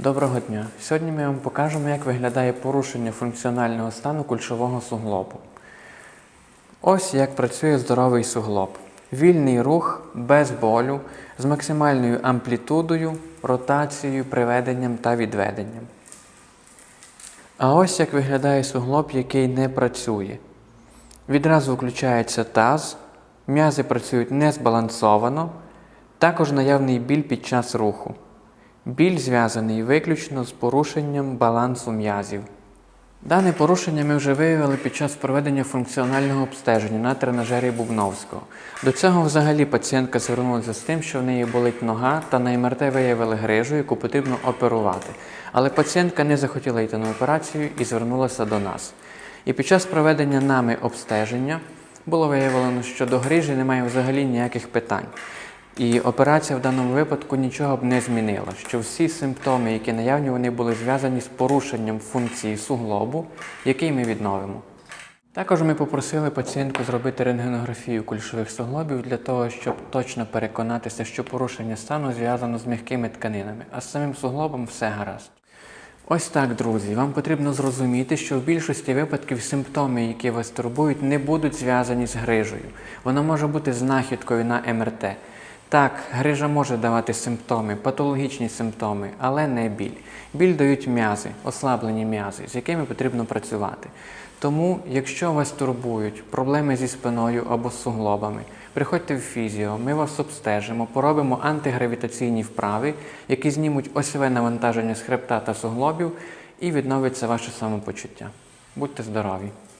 Доброго дня! Сьогодні ми вам покажемо, як виглядає порушення функціонального стану кульшового суглобу. Ось як працює здоровий суглоб. Вільний рух без болю, з максимальною амплітудою, ротацією, приведенням та відведенням. А ось як виглядає суглоб, який не працює. Відразу включається таз, м'язи працюють незбалансовано, також наявний біль під час руху. Біль зв'язаний виключно з порушенням балансу м'язів. Дане порушення ми вже виявили під час проведення функціонального обстеження на тренажері Бубновського. До цього взагалі пацієнтка звернулася з тим, що в неї болить нога та на МРТ виявили грижу, яку потрібно оперувати. Але пацієнтка не захотіла йти на операцію і звернулася до нас. І під час проведення нами обстеження було виявлено, що до грижі немає взагалі ніяких питань. І операція в даному випадку нічого б не змінила, що всі симптоми, які наявні, вони були зв'язані з порушенням функції суглобу, який ми відновимо. Також ми попросили пацієнтку зробити рентгенографію кульшових суглобів для того, щоб точно переконатися, що порушення стану зв'язано з м'якими тканинами, а з самим суглобом все гаразд. Ось так, друзі, вам потрібно зрозуміти, що в більшості випадків симптоми, які вас турбують, не будуть зв'язані з грижею. Вона може бути знахідкою на МРТ. Так, грижа може давати симптоми, патологічні симптоми, але не біль. Біль дають м'язи, ослаблені м'язи, з якими потрібно працювати. Тому, якщо вас турбують проблеми зі спиною або з суглобами, приходьте в фізіо, ми вас обстежимо, поробимо антигравітаційні вправи, які знімуть осьове навантаження з хребта та суглобів і відновиться ваше самопочуття. Будьте здорові!